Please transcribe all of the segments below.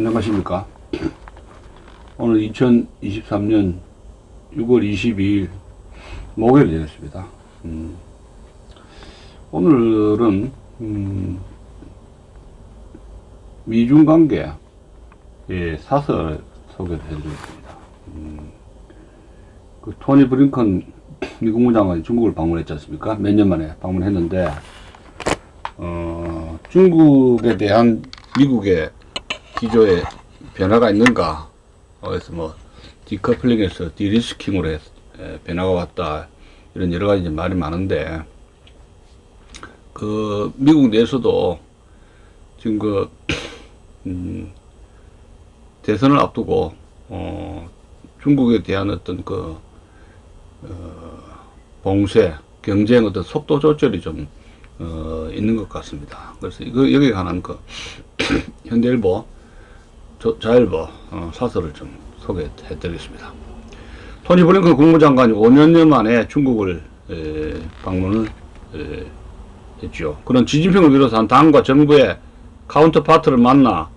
안녕하십니까. 오늘 2023년 6월 22일 목요일이 되겠습니다. 음, 오늘은 음, 미중 관계의 사설을 소개를 해드리겠습니다. 음, 그 토니 브링컨 미국 국무장관이 중국을 방문했지 않습니까? 몇 년 만에 방문했는데 어, 중국에 대한 미국의 기조에 변화가 있는가? 어, 그래서 뭐 디커플링에서 디리스킹으로 해서 에, 변화가 왔다 이런 여러 가지 말이 많은데 그 미국 내에서도 지금 그 음, 대선을 앞두고 어, 중국에 대한 어떤 그 어, 봉쇄 경쟁 어떤 속도 조절이 좀 어, 있는 것 같습니다. 그래서 이거 여기에 관한 그 현대일보 조- 자일보 어, 사설을 좀 소개해 드리겠습니다. 토니 블링컨 국무장관이 5년여 만에 중국을 에, 방문을 에, 했죠. 그런 지진핑을 비롯한 당과 정부의 카운터파트를 만나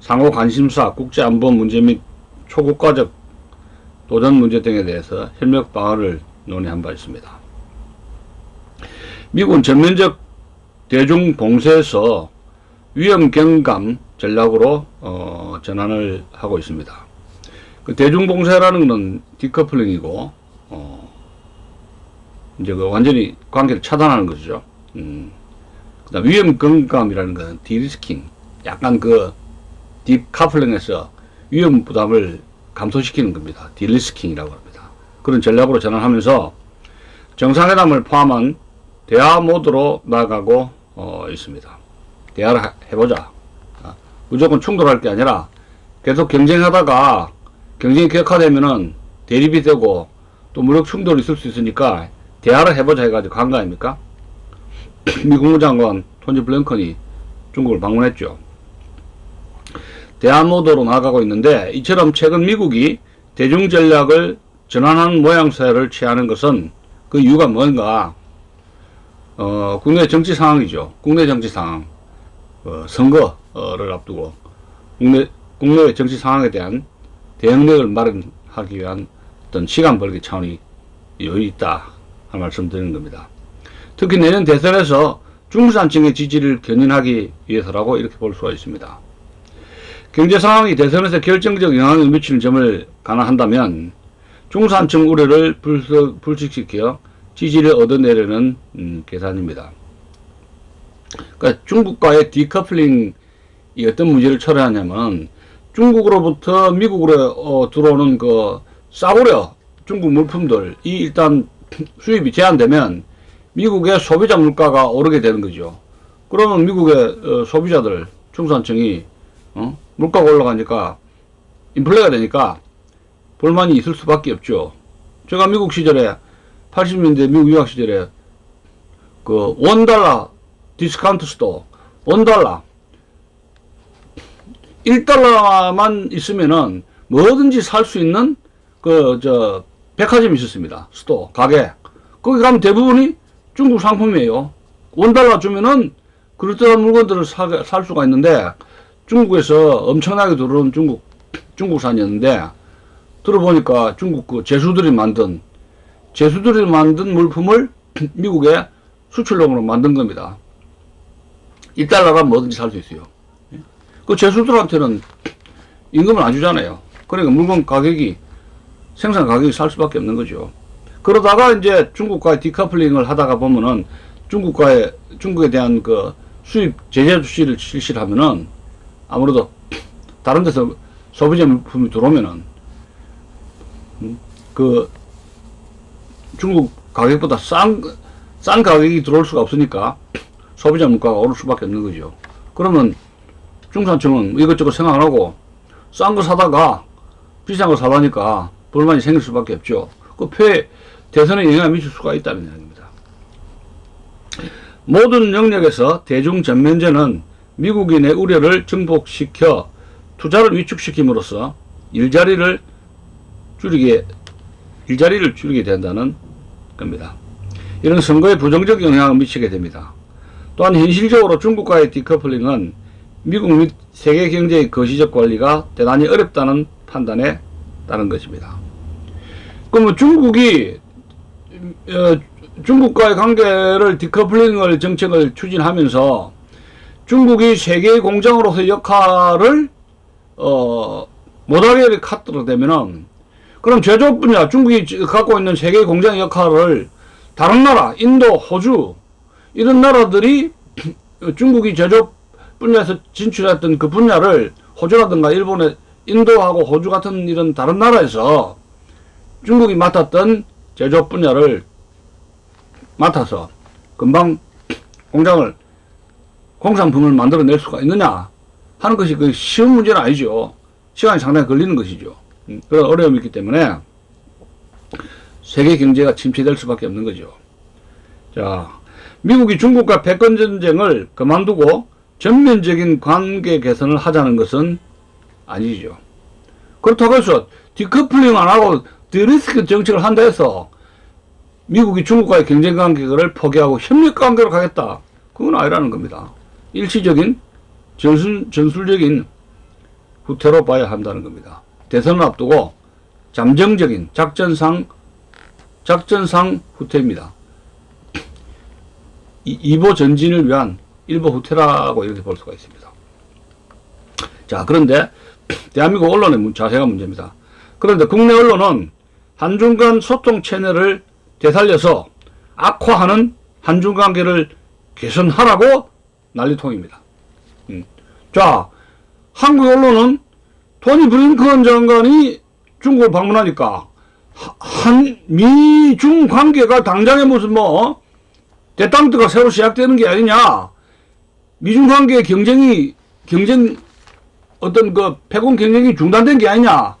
상호 관심사, 국제안보 문제 및 초국가적 도전 문제 등에 대해서 협력 방안을 논의한 바 있습니다. 미국은 전면적 대중 봉쇄에서 위험 경감 전략으로 어, 전환을 하고 있습니다. 그 대중 봉쇄라는 건 디커플링이고 어, 이제 그 완전히 관계를 차단하는 거죠. 음. 그다음 위험 경감이라는 건 디리스킹, 약간 그 딥카플링에서 위험 부담을 감소시키는 겁니다. 딜리스킹이라고 합니다. 그런 전략으로 전환하면서 정상회담을 포함한 대화 모드로 나가고 어, 있습니다. 대화를 하- 해보자. 아, 무조건 충돌할 게 아니라 계속 경쟁하다가 경쟁이 격화되면은 대립이 되고 또 무력 충돌이 있을 수 있으니까 대화를 해보자 해가지고 간 거 아닙니까? 미 국무장관 토니 블랭컨이 중국을 방문했죠. 대화 모드로 나가고 있는데 이처럼 최근 미국이 대중 전략을 전환하는 모양새를 취하는 것은 그 이유가 뭔가 어, 국내 정치 상황이죠. 국내 정치 상황, 어, 선거 를 앞두고 국내 국내 정치 상황에 대한 대응력을 마련하기 위한 어떤 시간 벌기 차원이 여유 있다 할 말씀 드리는 겁니다. 특히 내년 대선에서 중산층의 지지를 견인하기 위해서라고 이렇게 볼 수가 있습니다. 경제 상황이 대선에서 결정적 영향을 미치는 점을 감안한다면 중산층 우려를 불식시켜 지지를 얻어내려는 음, 계산입니다. 그러니까 중국과의 디커플링 이 어떤 문제를 초래하냐면 중국으로부터 미국으로 어, 들어오는 그 싸구려 중국 물품들 이 일단 수입이 제한되면 미국의 소비자 물가가 오르게 되는 거죠. 그러면 미국의 어, 소비자들 중산층이 어? 물가가 올라가니까 인플레가 되니까 불만이 있을 수밖에 없죠. 제가 미국 시절에 80년대 미국 유학 시절에 그 원달러 디스카운트 스토어 원달러 1달러만 있으면은 뭐든지 살 수 있는 그 저 백화점이 있었습니다. 스토어 가게 거기 가면 대부분이 중국 상품이에요. 원달러 주면은 그럴듯한 물건들을 사, 살 수가 있는데 중국에서 엄청나게 들어온 중국 중국산이었는데 들어보니까 중국 그 제수들이 만든 제수들이 만든 물품을 미국에 수출용으로 만든 겁니다. 이 달러라면 뭐든지 살 수 있어요. 그 제수들한테는 임금을 안 주잖아요. 그러니까 물건 가격이 생산 가격이 살 수밖에 없는 거죠. 그러다가 이제 중국과의 디커플링을 하다가 보면은 중국과의 중국에 대한 그 수입 제재 조치를 실시를 하면은 아무래도 다른 데서 소비자 물품이 들어오면은 음, 그 중국 가격보다 싼, 싼 가격이 들어올 수가 없으니까 소비자 물가가 오를 수밖에 없는 거죠. 그러면 중산층은 이것저것 생각 안 하고 싼 거 사다가 비싼 거 사라니까 불만이 생길 수밖에 없죠. 그 폐, 대선에 영향을 미칠 수가 있다는 이야기입니다. 모든 영역에서 대중 전면제는 미국인의 우려를 증폭시켜 투자를 위축시킴으로써 일자리를 줄이게 일자리를 줄이게 된다는 겁니다. 이런 선거에 부정적 영향을 미치게 됩니다. 또한 현실적으로 중국과의 디커플링은 미국 및 세계 경제의 거시적 관리가 대단히 어렵다는 판단에 따른 것입니다. 그러면 중국이 어, 중국과의 관계를 디커플링을 정책을 추진하면서 중국이 세계의 공장으로서 역할을 어, 못하게 카드로 되면은 그럼 제조업 분야 중국이 갖고 있는 세계 공장 역할을 다른 나라 인도 호주 이런 나라들이 중국이 제조업 분야에서 진출했던 그 분야를 호주라든가 일본의 인도하고 호주 같은 이런 다른 나라에서 중국이 맡았던 제조업 분야를 맡아서 금방 공장을 공산품을 만들어낼 수가 있느냐 하는 것이 그 쉬운 문제는 아니죠. 시간이 상당히 걸리는 것이죠. 음, 그런 어려움이 있기 때문에 세계 경제가 침체될 수밖에 없는 거죠. 자, 미국이 중국과 패권 전쟁을 그만두고 전면적인 관계 개선을 하자는 것은 아니죠. 그렇다고 해서 디커플링 안 하고 디리스크 정책을 한다 해서 미국이 중국과의 경쟁 관계를 포기하고 협력 관계로 가겠다. 그건 아니라는 겁니다. 일시적인 전술, 전술적인 후퇴로 봐야 한다는 겁니다. 대선을 앞두고 잠정적인 작전상 작전상 후퇴입니다. 이, 2보 전진을 위한 1보 후퇴라고 이렇게 볼 수가 있습니다. 자, 그런데 대한민국 언론의 문- 자세가 문제입니다. 그런데 국내 언론은 한중 간 소통 채널을 되살려서 악화하는 한중 관계를 개선하라고 난리통입니다. 음. 자, 한국 언론은 토니 브링컨 장관이 중국을 방문하니까 하- 한 미중 관계가 당장에 무슨 뭐 대땅트가 새로 시작되는 게 아니냐 미중 관계 경쟁이 경쟁 어떤 그 패권 경쟁이 중단된 게 아니냐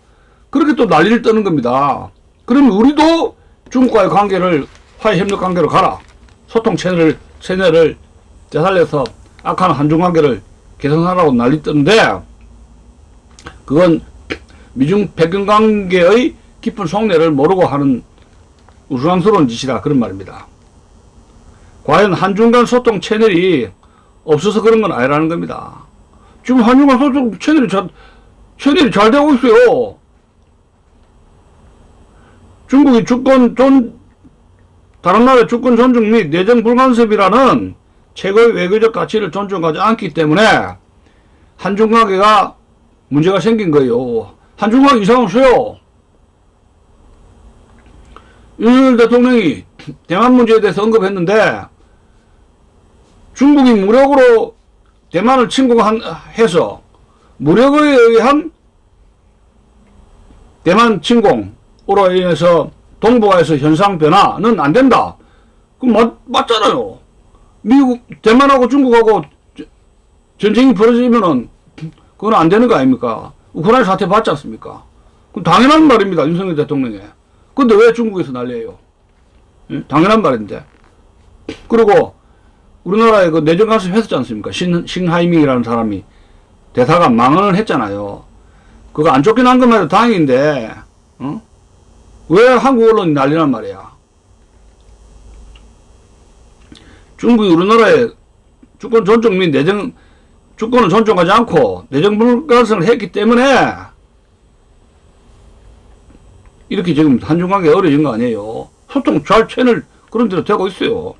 그렇게 또 난리를 떠는 겁니다. 그러면 우리도 중국과의 관계를 화해 협력 관계로 가라 소통 채널을 채널을 되살려서 악한 한중 관계를 개선하라고 난리 뜨는데 그건 미중 패권 관계의 깊은 속내를 모르고 하는 우스꽝스러운 짓이다 그런 말입니다. 과연 한중 간 소통 채널이 없어서 그런 건 아니라는 겁니다. 지금 간 소통 채널이 잘, 채널이 잘 되고 있어요. 중국이 주권 존, 다른 나라의 주권 존중 및 내정 불간섭이라는 최고의 외교적 가치를 존중하지 않기 때문에 한중 관계가 문제가 생긴 거예요. 한중 관계 이상 없어요. 윤석열 대통령이 대만 문제에 대해서 언급했는데 중국이 무력으로 대만을 침공해서 무력에 의한 대만 침공으로 인해서 동북아에서 현상 변화는 안 된다. 그럼 맞, 맞잖아요. 미국, 대만하고 중국하고 저- 전쟁이 벌어지면은 그건 안 되는 거 아닙니까? 우크라이나 사태 봤지 않습니까? 그럼 당연한 말입니다. 윤석열 대통령이. 근데 왜 중국에서 난리예요? 예? 당연한 말인데. 그리고 우리나라에 그 내정 간섭 했었지 않습니까? 신, 싱하이밍이라는 사람이 대사가 망언을 했잖아요. 그거 안 쫓겨난 것만 해도 다행인데, 어? 왜 한국 언론이 난리란 말이야? 중국이 우리나라에 주권 존중 및 내정, 주권을 존중하지 않고 내정 불가능성을 했기 때문에 이렇게 지금 한중 관계가 어려진 거 아니에요. 소통 잘 채널 그런 대로 되고 있어요.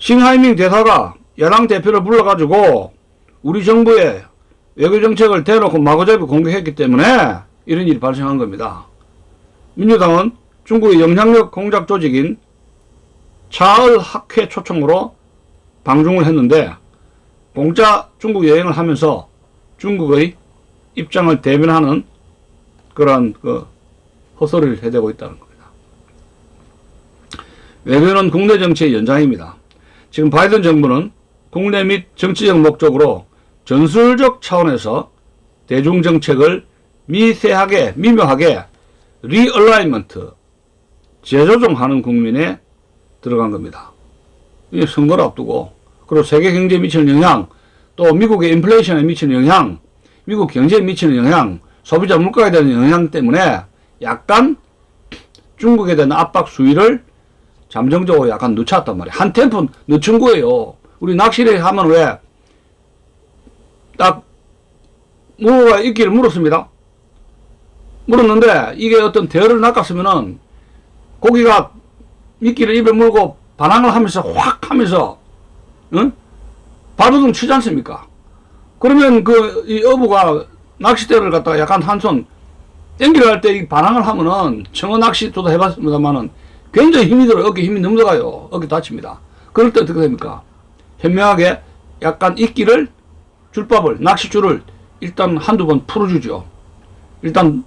음? 싱하이밍 대사가 야당 대표를 불러가지고 우리 정부의 외교 정책을 대놓고 마구잡이 공격했기 때문에 이런 일이 발생한 겁니다. 민주당은 중국의 영향력 공작 조직인 차을 학회 초청으로 방중을 했는데 공짜 중국 여행을 하면서 중국의 입장을 대변하는 그러한 그 헛소리를 해대고 있다는 겁니다. 외교는 국내 정치의 연장입니다. 지금 바이든 정부는 국내 및 정치적 목적으로 전술적 차원에서 대중 정책을 미세하게 미묘하게 리얼라이먼트 재조정하는 국민에 들어간 겁니다. 이 선거를 앞두고 그리고 세계 경제에 미치는 영향 또 미국의 인플레이션에 미치는 영향 미국 경제에 미치는 영향 소비자 물가에 대한 영향 때문에 약간 중국에 대한 압박 수위를 잠정적으로 약간 늦췄단 말이에요. 한 템포 늦춘 거예요. 우리 낚시를 하면 왜, 딱, 무가 이끼를 물었습니다. 물었는데, 이게 어떤 대어를 낚았으면은, 고기가 미끼를 입에 물고 반항을 하면서 확 하면서, 응? 발버둥 치지 않습니까? 그러면 그, 이 어부가 낚싯대를 갖다가 약간 한 손 땡기를 할때 이 반항을 하면은 청어 낚시 저도 해봤습니다만은 굉장히 힘이 들어요. 어깨 힘이 너무 들어가요. 어깨 다칩니다. 그럴 때 어떻게 됩니까? 현명하게 약간 이끼를 줄밥을 낚싯줄을 일단 한두 번 풀어주죠. 일단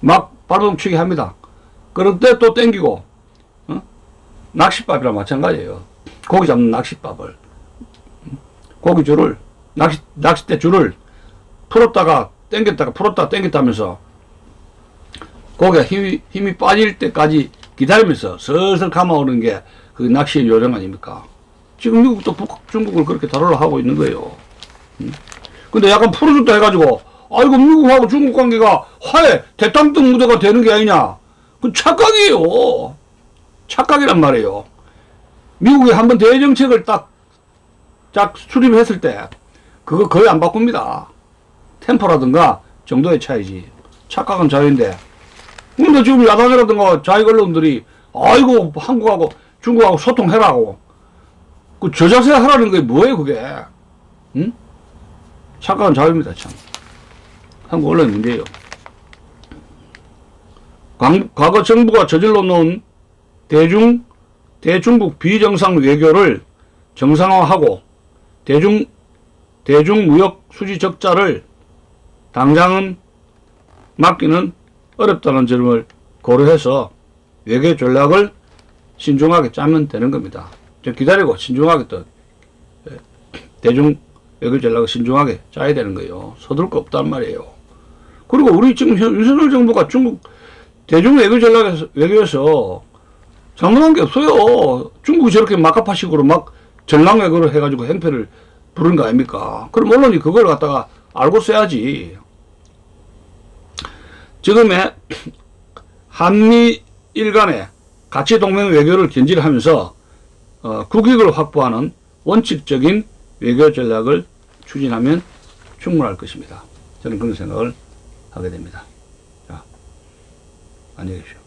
막 발버둥 치게 합니다. 그럴 때 또 땡기고 어? 낚싯밥이랑 마찬가지예요. 고기 잡는 낚싯밥을 고기 줄을 낚시 낚싯대 줄을 풀었다가 땡겼다가 풀었다가 땡겼다 하면서 고기가 힘이, 힘이 빠질 때까지 기다리면서 슬슬 감아오는 게 그 낚시의 요령 아닙니까? 지금 미국도 북, 중국을 그렇게 다루려 하고 있는 거예요. 음. 근데 약간 풀어줬다 해가지고, 아이고, 미국하고 중국 관계가 화해, 대탕등 무대가 되는 게 아니냐. 그 착각이에요. 착각이란 말이에요. 미국이 한번 대정책을 딱, 딱 수립했을 때, 그거 거의 안 바꿉니다. 템포라든가 정도의 차이지. 착각은 자유인데. 근데 지금 야당이라든가 자익 언론들이 아이고 한국하고 중국하고 소통해라고 그 저자세 하라는 게 뭐예요 그게? 응? 착각은 자유입니다 참. 한국 언론 문제예요. 강- 과거 정부가 저질러 놓은 대중 대중국 비정상 외교를 정상화하고 대중 대중 무역 수지 적자를 당장은 막기는 어렵다는 점을 고려해서 외교 전략을 신중하게 짜면 되는 겁니다. 좀 기다리고 신중하게 또 예, 대중 외교 전략을 신중하게 짜야 되는 거예요. 서둘 거 없단 말이에요. 그리고 우리 지금 현- 윤석열 정부가 중국 대중 외교 전략에서 외교에서 잘못한 게 없어요. 중국이 저렇게 막가파식으로 막 전랑 외교를 해가지고 행패를 부르는 거 아닙니까? 그럼 언론이 그걸 갖다가 알고 써야지. 지금의 한미일 간의 가치 동맹 외교를 견질하면서 어, 국익을 확보하는 원칙적인 외교 전략을 추진하면 충분할 것입니다. 저는 그런 생각을 하게 됩니다. 자, 안녕히 계십시오.